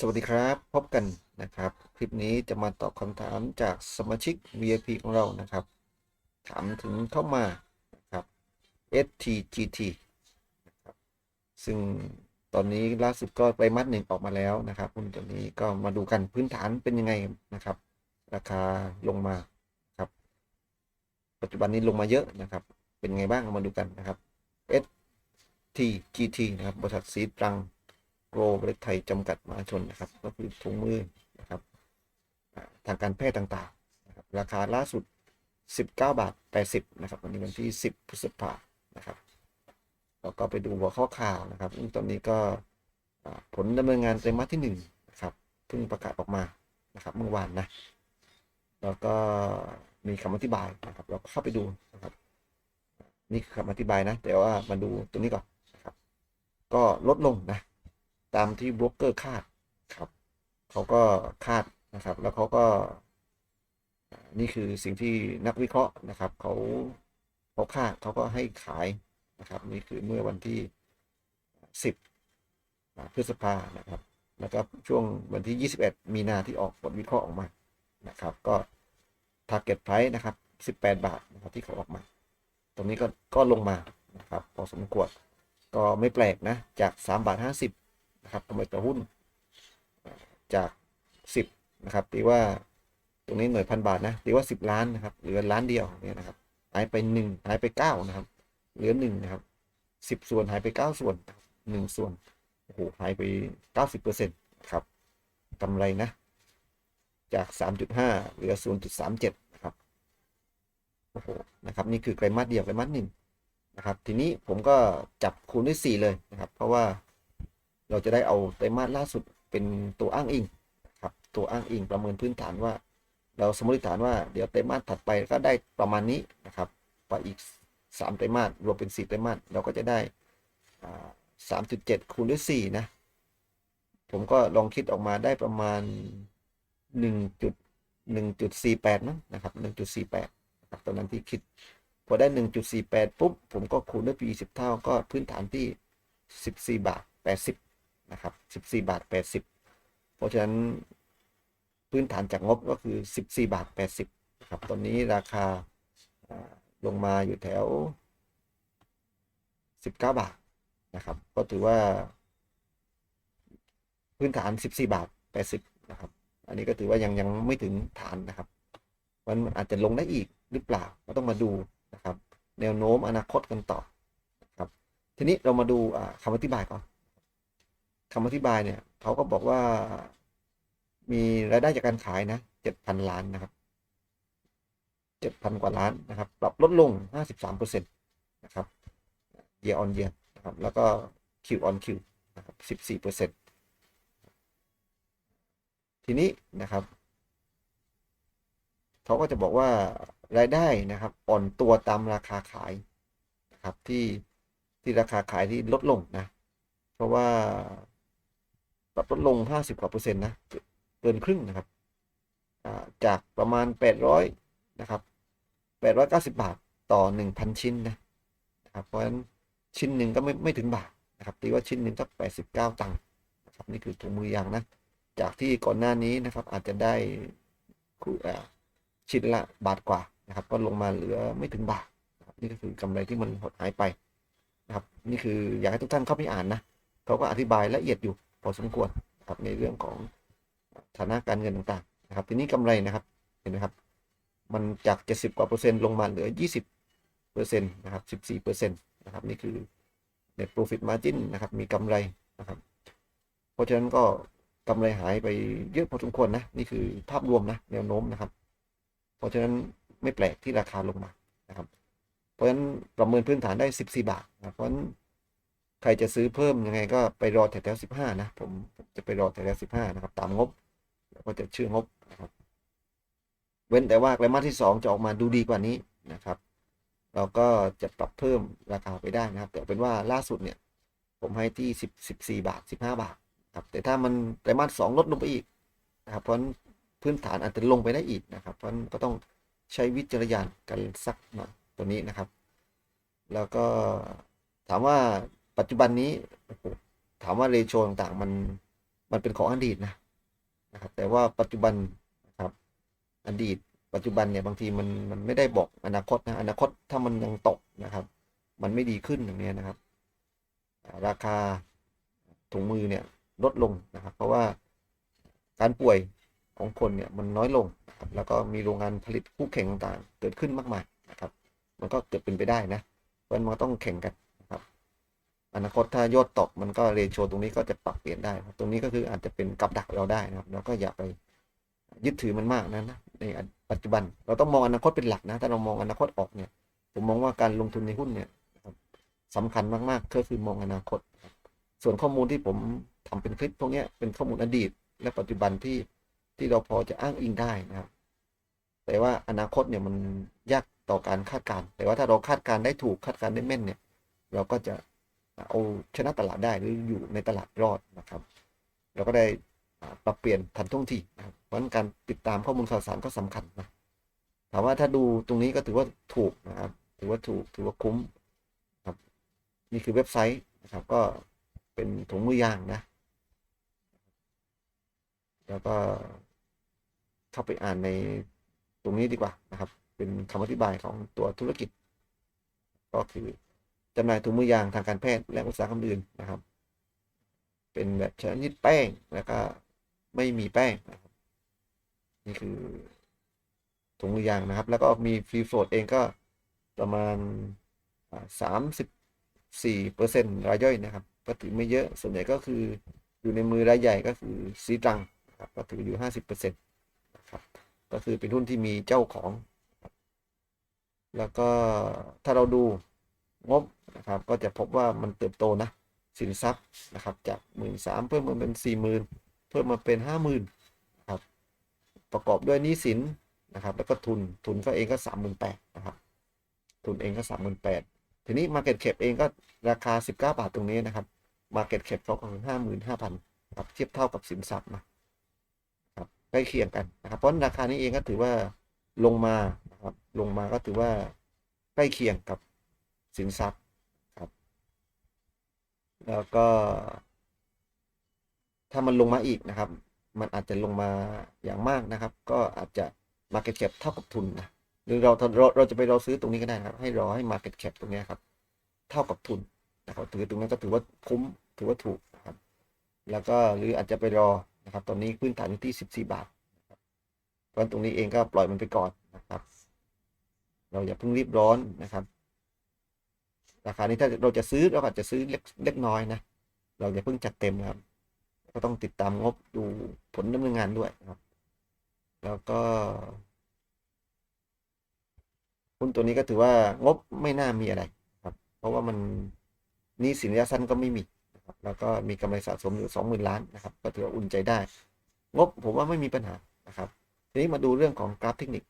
สวัสดีครับพบกันนะครับ คลิปนี้จะมาตอบคำถามจากสมาชิก VIP ของเรานะครับ ถามถึงเข้ามานะครับ STGT นะครับซึ่งตอนนี้ล่าสุดก็ไตรมาสหนึ่งออกมาแล้วนะครับหุ้นตัวนี้ก็มาดูกันพื้นฐานเป็นยังไงนะครับ ราคาลงมาครับ ปัจจุบันนี้ลงมาเยอะนะครับ เป็นไงบ้างมาดูกันนะครับ STGT นะครับบริษัทสีตรัง โกลประเทศไทยจำกัดมหาชนนะครับ ก็คือถุงมือนะครับทางการแพทย์ต่างๆนะครับราคาล่าสุด 19 บาท 80 นะครับวันนี้วันที่ 10พฤษภานะครับแล้วก็ไปดูหัวข้อข่าวนะครับซึ่งตอนนี้ก็ผลดำเนินงานไตรมาสที่1นะครับเพิ่งประกาศออกมานะครับเมื่อวานนะแล้วก็มีคำอธิบายนะครับเราก็เข้าไปดูนะครับนี่คือคำอธิบายนะ แต่ว่ามาดูตัวนี้ก่อนนะครับ ก็ลดลงนะ ตามที่บล็อกเกอร์คาดครับเขาก็คาดนะครับ แล้วเขาก็ นี่คือสิ่งที่นักวิเคราะห์นะครับเขาเขาคาดเขาก็ให้ขายนะครับ นี่คือเมื่อวันที่ 10 พฤษภานะครับแล้วก็ช่วงวันที่ 21 มีนาที่ออกผลวิเคราะห์ออกมานะครับ ก็ target price นะครับ 18 บาทนะครับที่เขาออกมา ตรงนี้ก็ก็ลงมานะครับ พอสมควรก็ไม่แปลกนะ จาก 3 บาท 50 นะครับกำไรต่อหุ้นจาก10นะครับตีว่าตรงนี้หน่วยพันบาทนะตีว่า10ล้านนะครับเหลือล้านเดียวเนี่ยนะครับหายไป1หายไป9นะครับเหลือ1นะครับ10ส่วนหายไป9ส่วน1ส่วนโอ้โหหายไป90%นะครับกำไรนะจาก3.5เหลือ0.37นะครับโอ้โหนะครับนี่คือไตรมาสเดียวไตรมาสหนึ่งนะครับทีนี้ผมก็จับคูณด้วย4เลยนะครับ เพราะว่า เราจะได้เอาไตรมาสล่าสุดเป็นตัวอ้างอิงครับตัวอ้างอิงประเมินพื้นฐานว่า เราสมมติฐานว่าเดี๋ยวไตรมาสถัดไปก็ได้ประมาณนี้นะครับไปอีก 3 ไตรมาสรวมเป็น 4 ไตรมาสเราก็จะได้อ่า3.7คูณด้วย4นะ ผมก็ลองคิดออกมาได้ประมาณ1.1.48มั้งจุดนะครับ1.48นะครับตอนนั้นที่คิด พอได้1.48ปุ๊บ ผมก็คูณด้วย P 10เท่าก็พื้นฐานที่14บาท80 นะครับ 14 บาท 80 เพราะฉะนั้นพื้นฐานจากงบก็คือ 14 บาท 80นะครับ ตอนนี้ราคาลงมาอยู่แถว 19 บาทนะครับ ก็ถือว่า พื้นฐาน 14 บาท 80 นะครับ อันนี้ก็ถือว่ายังยังไม่ถึงฐานนะครับ มันอาจจะลงได้อีกหรือเปล่า ก็ต้องมาดูนะครับ แนวโน้มอนาคตกันต่อนะครับ ทีนี้เรามาดูอ่าคำอธิบายก่อน คำอธิบายเนี่ยเขาก็บอกว่ามีรายได้จากการขายนะ7,000ล้านนะครับ7,000กว่าล้านนะครับ ปรับลดลง53%นะครับ year on year นะครับ แล้วก็ Q on Q นคิวนะครับ14%ทีนี้นะครับเขาก็จะบอกว่ารายได้นะครับ อ่อนตัวตามราคาขายนะครับที่ที่ราคาขายที่ลดลงนะ เพราะว่า ปรับลดลง 50กว่าเปอร์เซ็นต์นะเกินครึ่งนะครับจากประมาณ 800นะครับ890 บาทต่อ 1,000 ชิ้นนะนะครับเพราะฉะนั้นชิ้นหนึ่งก็ไม่ไม่ถึงบาทนะครับตีว่าชิ้นหนึ่งก็89 ตังค์นะครับนี่คือถุงมือยางนะจากที่ก่อนหน้านี้นะครับอาจจะได้คู่อ่าชิ้นละบาทกว่านะครับก็ลงมาเหลือไม่ถึงบาทนี่ก็คือกำไรที่มันหดหายไปนะครับนี่คืออยากให้ทุกท่านเข้าไปอ่านนะเขาก็อธิบายละเอียดอยู่ อสมควรครับในเรื่องของฐานะการเงินต่างๆนะครับ ทีนี้กำไรนะครับเห็นไหมครับ มันจาก 70 กว่าเปอร์เซ็นต์ลงมาเหลือ 20เปอร์เซ็นต์นะครับ14เปอร์เซ็นต์นะครับนี่คือ net profit margin นะครับมีกำไรนะครับ เพราะฉะนั้นก็กำไรหายไปเยอะพอสมควรนะนี่คือภาพรวมนะแนวโน้มนะครับ เพราะฉะนั้นไม่แปลกที่ราคาลงมานะครับ เพราะฉะนั้นประเมินพื้นฐานได้ 14 บาทนะเพราะฉะนั้น ครจะซื้อเพิ่มยังไงก็ไปรอแถวๆ15นะ ผมจะไปรอแถวๆ15นะครับ ตามงบแล้วก็จะชื่องบนะครับ เว้นแต่ว่าไตรมาสที่2จะออกมาดูดีกว่านี้นะครับ เราก็จะปรับเพิ่มราคาไปได้นะครับ แต่เป็นว่าล่าสุดเนี่ย ผมให้ที่10 14บสี่บาท15บห้าบาทครับแต่ถ้ามันไตรมาสสองลดลงไปอีกนะครับ เพราะพื้นฐานอาจจะลงไปได้อีกนะครับ เพราะฉะนั้นก็ต้องใช้วิจารณญาณกันสักหน่อยตัวนี้นะครับ แล้วก็ถามว่า ปัจจุบันนี้ถามว่าเรโชต่างๆมันมันเป็นของอดีตนะนะครับ แต่ว่าปัจจุบันนะครับ อดีต ปัจจุบันเนี่ยบางทีมันมันไม่ได้บอกอนาคตนะอนาคตถ้ามันยังตกนะครับ มันไม่ดีขึ้นอย่างเนี้ยนะครับ ราคาถุงมือเนี่ยลดลงนะครับ เพราะว่าการป่วยของคนเนี่ยมันน้อยลงนะครับแล้วก็มีโรงงานผลิตคู่แข่งต่างๆ เกิดขึ้นมากมายนะครับ มันก็เกิดเป็นไปได้นะเพราะฉะนั้นมันต้องแข่งกัน อนาคตถ้ายอดตกมันก็เรโชตรงนี้ก็จะปรับเปลี่ยนได้ครับตรงนี้ก็คืออาจจะเป็นกับดักเราได้นะครับเราก็อย่าไปยึดถือมันมากนะนะในปัจจุบัน เราต้องมองอนาคตเป็นหลักนะถ้าเรามองอนาคตออกเนี่ย ผมมองว่าการลงทุนในหุ้นเนี่ยนะครับสำคัญมากๆก็คือมองอนาคต ส่วนข้อมูลที่ผมทำเป็นคลิปพวกนี้เป็นข้อมูลอดีต และปัจจุบันที่ที่เราพอจะอ้างอิงได้นะครับ แต่ว่าอนาคตเนี่ยมันยากต่อการคาดการณ์แต่ว่าถ้าเราคาดการณ์ได้ถูกคาดการณ์ได้แม่นเนี่ย เราก็จะ เอาชนะตลาดได้หรืออยู่ในตลาดรอดนะครับ เราก็ได้ปรับเปลี่ยนทันท่วงทีนะครับเพราะนั้นการติดตามข้อมูลข่าวสารก็สำคัญนะถามว่าถ้าดูตรงนี้ก็ถือว่าถูกนะครับ ถือว่าถูกถือว่าคุ้มครับนี่คือเว็บไซต์นะครับ ก็เป็นถุงมือยางนะ แล้วก็เข้าไปอ่านในตรงนี้ดีกว่านะครับ เป็นคำอธิบายของตัวธุรกิจ ก็คือ จำหน่ายถุงมือยางทางการแพทย์และอุตสาหกรรมอื่นนะครับ เป็นแบบชนิดแป้งแล้วก็ไม่มีแป้งนะครับนี่คือถุงมือยางนะครับ แล้วก็มีฟรีโฟลดเองก็ประมาณสามสิบสี่เปอร์เซ็นต์รายย่อยนะครับ ก็ถือไม่เยอะส่วนใหญ่ก็คืออยู่ในมือรายใหญ่ก็คือซีตังครับก็ถืออยู่ห้าสิบเปอร์เซ็นต์นะครับก็คือเป็นหุ้นที่มีเจ้าของ แล้วก็ถ้าเราดูงบ นะครับ ก็จะพบว่ามันเติบโตนะสินทรัพย์นะครับ จากหมื่นสามเพิ่มมาเป็นสี่หมื่นเพิ่มมาเป็นห้าหมื่นนะครับ ประกอบด้วยหนี้สินนะครับ แล้วก็ทุนทุนก็เองก็สามหมื่นแปดนะครับ ทุนเองก็สามหมื่นแปดทีนี้ Market Cap เองก็ราคาสิบเก้าบาทตรงนี้นะครับ Market Cap เขาก็คือห้าหมื่นห้าพันครับเทียบเท่ากับสินทรัพย์นะครับใกล้เคียงกันนะครับเพราะราคานี้เองก็ถือว่าลงมานะครับลงมาก็ถือว่าใกล้เคียงกับสินทรัพย์ แล้วก็ ถ้ามันลงมาอีกนะครับ มันอาจจะลงมาอย่างมากนะครับ ก็อาจจะ Market Cap เท่ากับทุนนะหรือเราเราเราจะไปรอซื้อตรงนี้ก็ได้นะครับ ให้รอให้ Market Cap ตรงนี้ครับ เท่ากับทุนนะครับถือตรงนั้นก็ถือว่าคุ้มถือว่าถูกนะครับ แล้วก็หรืออาจจะไปรอนะครับ ตอนนี้พื้นฐานอยู่ที่ 14 บาทเพราะฉะนั้นตรงนี้เองก็ปล่อยมันไปก่อนนะครับ เราอย่าเพิ่งรีบร้อนนะครับ ราคานี้ถ้าเราจะซื้อเราอาจจะซื้อเล็กเล็กน้อยนะ เราอย่าเพิ่งจัดเต็มนะครับ ก็ต้องติดตามงบดูผลดำเนินงานด้วยนะครับ แล้วก็หุ้นตัวนี้ก็ถือว่างบไม่น่ามีอะไรครับ เพราะว่ามันนี้สินระยะสั้นก็ไม่มีนะครับแล้วก็มีกำไรสะสมอยู่สองหมื่นล้านนะครับ ก็ถือว่าอุ่นใจได้ งบผมว่าไม่มีปัญหานะครับ ทีนี้มาดูเรื่องของกราฟเทคนิค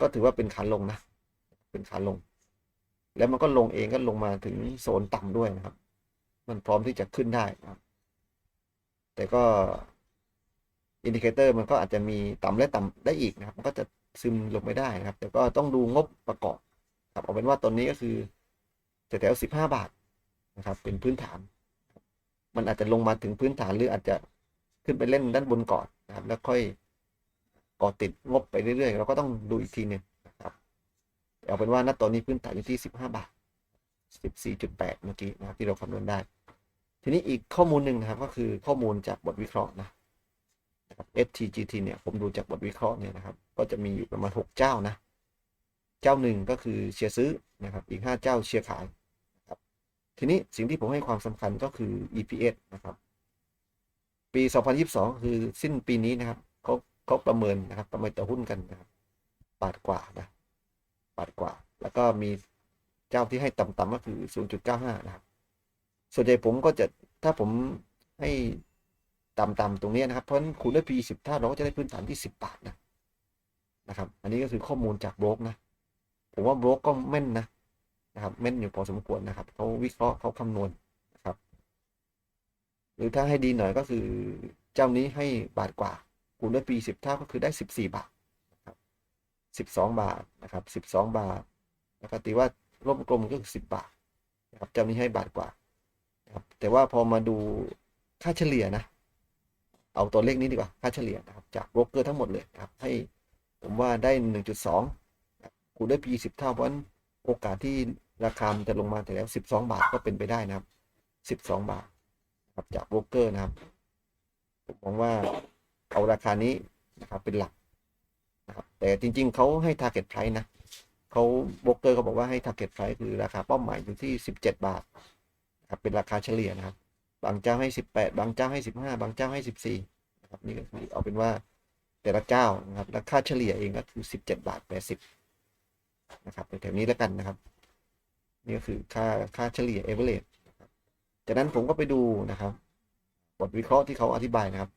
ก็ถือว่าเป็นขาลงนะ เป็นขาลง แล้วมันก็ลงเองก็ลงมาถึงโซนต่ำด้วยนะครับ มันพร้อมที่จะขึ้นได้ครับ แต่ก็อินดิเคเตอร์มันก็อาจจะมีต่ำและต่ำได้อีกนะครับ มันก็จะซึมลงไม่ได้นะครับ แต่ก็ต้องดูงบประกอบครับเอาเป็นว่าตอนนี้ก็คือแถวๆสิบห้าบาทนะครับ เป็นพื้นฐาน มันอาจจะลงมาถึงพื้นฐานหรืออาจจะขึ้นไปเล่นด้านบนก่อนนะครับ แล้วค่อยก่อติดงบไปเรื่อยๆ เราก็ต้องดูอีกทีหนึ่ง เอาเป็นว่าณตอนนี้พื้นฐานอยู่ที่สิบห้าบาทสิบสี่จุดแปดเมื่อกี้นะครับที่เราคำนวณได้ ทีนี้อีกข้อมูลหนึ่งนะครับก็คือข้อมูลจากบทวิเคราะห์นะนะครับ STGT เนี่ยผมดูจากบทวิเคราะห์เนี่ยนะครับ ก็จะมีอยู่ประมาณหกเจ้านะ เจ้าหนึ่งก็คือเชียร์ซื้อนะครับ อีกห้าเจ้าเชียร์ขายนะครับทีนี้สิ่งที่ผมให้ความสำคัญก็คือ EPS นะครับ ปี 2022 คือสิ้นปีนี้นะครับเขาเขาประเมินนะครับ ประเมินต่อหุ้นกันนะครับบาทกว่านะ บาทกว่า แล้วก็มีเจ้าที่ให้ต่ำๆก็คือ 0.95 นะครับ ส่วนใหญ่ผมก็จะถ้าผมให้ต่ำๆตรงนี้นะครับ เพราะฉะนั้นคูณด้วย P 10เท่าเราก็จะได้พื้นฐานที่ 10 บาทนะนะครับ อันนี้ก็คือข้อมูลจากโบรกนะ ผมว่าโบรกก็แม่นนะนะครับแม่นอยู่พอสมควรนะครับเขาวิเคราะห์เขาคำนวณนะครับ หรือถ้าให้ดีหน่อยก็คือเจ้านี้ให้บาทกว่าคูณด้วย P 10เท่าก็คือได้ 14 บาทนะครับ 12 บาทนะครับ 12 บาทแล้วก็ตีว่าร่วมกลมก็คือ10 บาทนะครับเจ้านี้ให้บาทกว่านะครับแต่ว่าพอมาดูค่าเฉลี่ยนะ เอาตัวเลขนี้ดีกว่าค่าเฉลี่ยนะครับจากโบรกเกอร์ทั้งหมดเลยนะครับให้ผมว่าได้ 1.2คูณด้วย P 10 เท่าเพราะฉะนั้นโอกาสที่ราคามจะลงมาแต่แล้ว 12 บาทก็เป็นไปได้นะครับ 12 บาทนะครับจากโบรกเกอร์นะครับผมมองว่าเอาราคานี้นะครับเป็นหลัก แต่จริง ๆเขาให้ target price นะเขาโบรกเกอร์เขาบอกว่าให้ target price คือราคาเป้าหมายอยู่ที่ 17 บาทครับเป็นราคาเฉลี่ยนะครับ บางเจ้าให้ 18 บางเจ้าให้ 15 บางเจ้าให้ 14นะครับนี่ก็คือเอาเป็นว่าแต่ละเจ้านะครับราคาเฉลี่ยเองก็คือ 17 บาท 80นะครับแถวนี้แล้วกันนะครับนี่ก็คือค่าค่าเฉลี่ย average จากนั้นผมก็ไปดูนะครับบทวิเคราะห์ที่เขาอธิบายนะครับ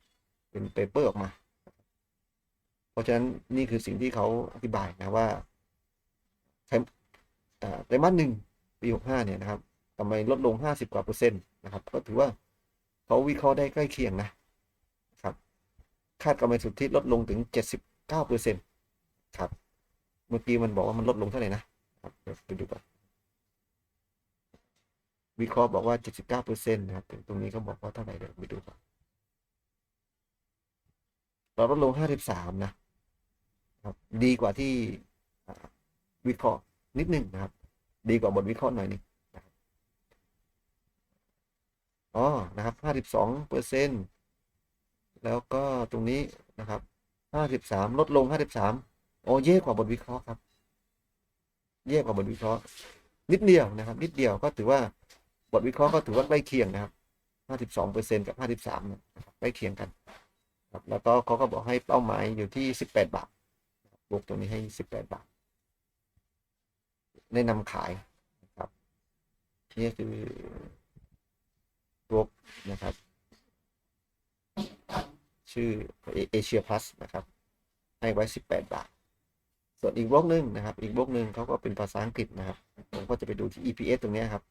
เป็นเปเปอร์ออกมา ราะฉะนั้นนี่คือสิ่งที่เขาอธิบายนะว่าไตรอ่าไตรมาสหนึ่งปีหกห้าเนี่ยนะครับกำไรลดลงห้าสิบกว่าเปอร์เซ็นต์นะครับ ก็ถือว่าเขาวิเคราะห์ได้ใกล้เคียงนะครับ คาดกำไรสุทธิลดลงถึงเจ็ดสิบเก้าเปอร์เซ็นต์ครับ เมื่อกี้มันบอกว่ามันลดลงเท่าไหร่นะครับไปดูก่อนวิเคราะห์บอกว่าเจ็ดสิบเก้าเปอร์เซ็นต์นะครับถึงตรงนี้ก็บอกว่าเท่าไหร่เดี๋ยวไปดูก่อนเราลดลง 53 นะ ครับดีกว่าที่วิเคราะห์นิดหนึ่งนะครับ ดีกว่าบทวิเคราะห์หน่อยนึงนะครับอ๋อนะครับ52เปอร์เซ็นต์แล้วก็ตรงนี้นะครับ53ลดลง53โอ้เย่กว่าบทวิเคราะห์ครับ เย่กว่าบทวิเคราะห์ นิดเดียวนะครับ นิดเดียวก็ถือว่าบทวิเคราะห์ก็ถือว่าใกล้เคียงนะครับ52เปอร์เซ็นต์กับ53นะครับใกล้เคียงกันครับแล้วก็เขาก็บอกให้เป้าหมายอยู่ที่18บาท บวกตัวนี้ให้ 18 บาท แนะนำขายนะครับนี่คือตัวนะครับ ชื่อเอเชียพลัสนะครับ ให้ไว้ 18 บาท ส่วนอีกบล็อกหนึ่งนะครับ อีกบล็อกหนึ่งเขาก็เป็นภาษาอังกฤษนะครับ ผมก็จะไปดูที่ EPS ตรงนี้ครับ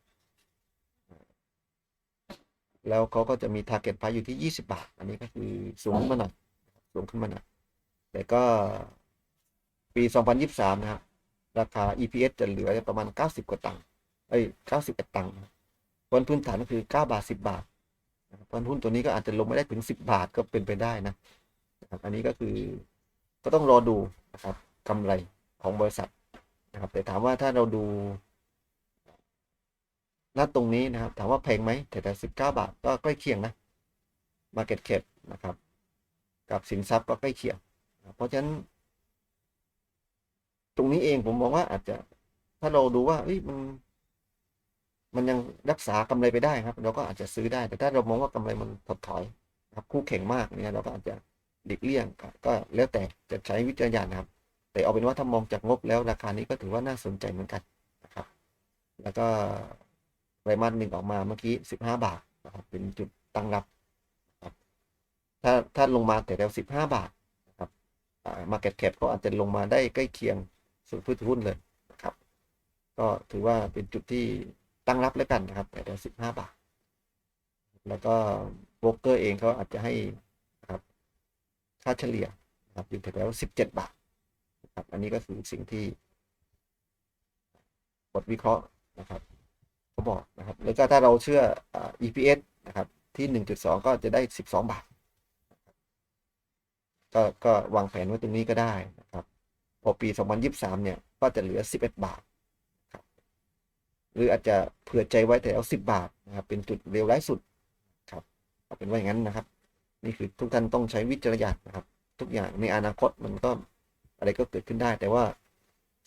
แล้วเขาก็จะมี target price อยู่ที่ 20 บาท อันนี้ก็คือสูงขึ้นมาหน่อย สูงขึ้นมาหน่อย แต่ก็ ปี 2023 นะครับราคา EPS จะเหลือประมาณ 90 กว่าตังค์เอ้ย91 ตังค์ผลพื้นฐานก็คือ 9 บาท 10 บาทนะครับเพราะหุ้นตัวนี้ก็อาจจะลงไม่ได้ถึง 10 บาทก็เป็นไปได้นะนะครับอันนี้ก็คือก็ต้องรอดูนะครับกำไรของบริษัทนะครับแต่ถามว่าถ้าเราดูณตรงนี้นะครับ ถามว่าแพงไหมแต่แต่สิบาทก็ใกล้เคียงนะ Market Cap นะครับ กับสินทรัพย์ก็ใกล้เคียง เพราะฉะนั้น ตรงนี้เองผมมองว่าอาจจะ ถ้าเราดูว่าเอ้ยมัน มันยังรักษากำไรไปได้ครับ เราก็อาจจะซื้อได้ แต่ถ้าเรามองว่ากำไรมันถดถอย ครับ คู่แข่งมากเนี่ยเราก็อาจจะหลีกเลี่ยงก็แล้วแต่จะใช้วิจารณญาณครับ แต่เอาเป็นว่าถ้ามองจากงบแล้วราคานี้ก็ถือว่าน่าสนใจเหมือนกันนะครับ แล้วก็ไตรมาสหนึ่งออกมาเมื่อกี้สิบห้าบาทนะครับเป็นจุดตั้งรับครับ ถ้าถ้าลงมาแต่แล้วสิบห้าบาทนะครับมาเก็ตแคปก็อาจจะลงมาได้ใกล้เคียง สุดพื้นหุ้นเลยนะครับ ก็ถือว่าเป็นจุดที่ตั้งรับแล้วกันนะครับแต่สิบห้าบาท แล้วก็โบรกเกอร์เองเขาอาจจะให้นะครับค่าเฉลี่ยนะครับอยู่แถวสิบเจ็ดบาทนะครับอันนี้ก็คือสิ่งที่บทวิเคราะห์นะครับเขาบอกนะครับ แล้วก็ถ้าเราเชื่ออ่า EPS นะครับที่ 1.2 ก็จะได้ 12 บาท ก็ก็วางแผนไว้ตรงนี้ก็ได้นะครับ พอปี 2023 เนี่ย ก็จะเหลือ 11 บาทครับหรืออาจจะเผื่อใจไว้แต่เอา 10 บาทนะครับ เป็นจุดเลวร้ายสุดครับเอาเป็นว่าอย่างนั้นนะครับ นี่คือทุกท่านต้องใช้วิจารณญาณนะครับ ทุกอย่างในอนาคตมันก็อะไรก็เกิดขึ้นได้ แต่ว่า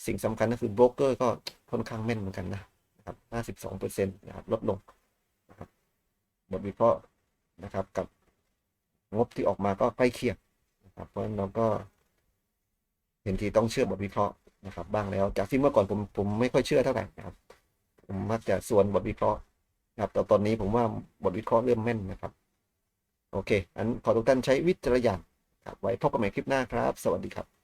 สิ่งสำคัญก็คือโบรกเกอร์ก็ค่อนข้างแม่นเหมือนกันนะนะครับ 52เปอร์เซ็นต์นะครับ ลดลงนะครับ บทวิเคราะห์นะครับกับงบที่ออกมาก็ใกล้เคียงนะครับ เพราะฉะนั้นเราก็ เห็นทีต้องเชื่อบทวิเคราะห์นะครับ บ้างแล้ว จากที่เมื่อก่อนผมผมไม่ค่อยเชื่อเท่าไหร่นะครับ ผมมักจะส่วนบทวิเคราะห์นะครับแต่ตอนนี้ผมว่าบทวิเคราะห์เริ่มแม่นนะครับ โอเคอันขอทุกท่านใช้วิจารณญาณครับไว้พบกันใหม่คลิปหน้าครับ สวัสดีครับ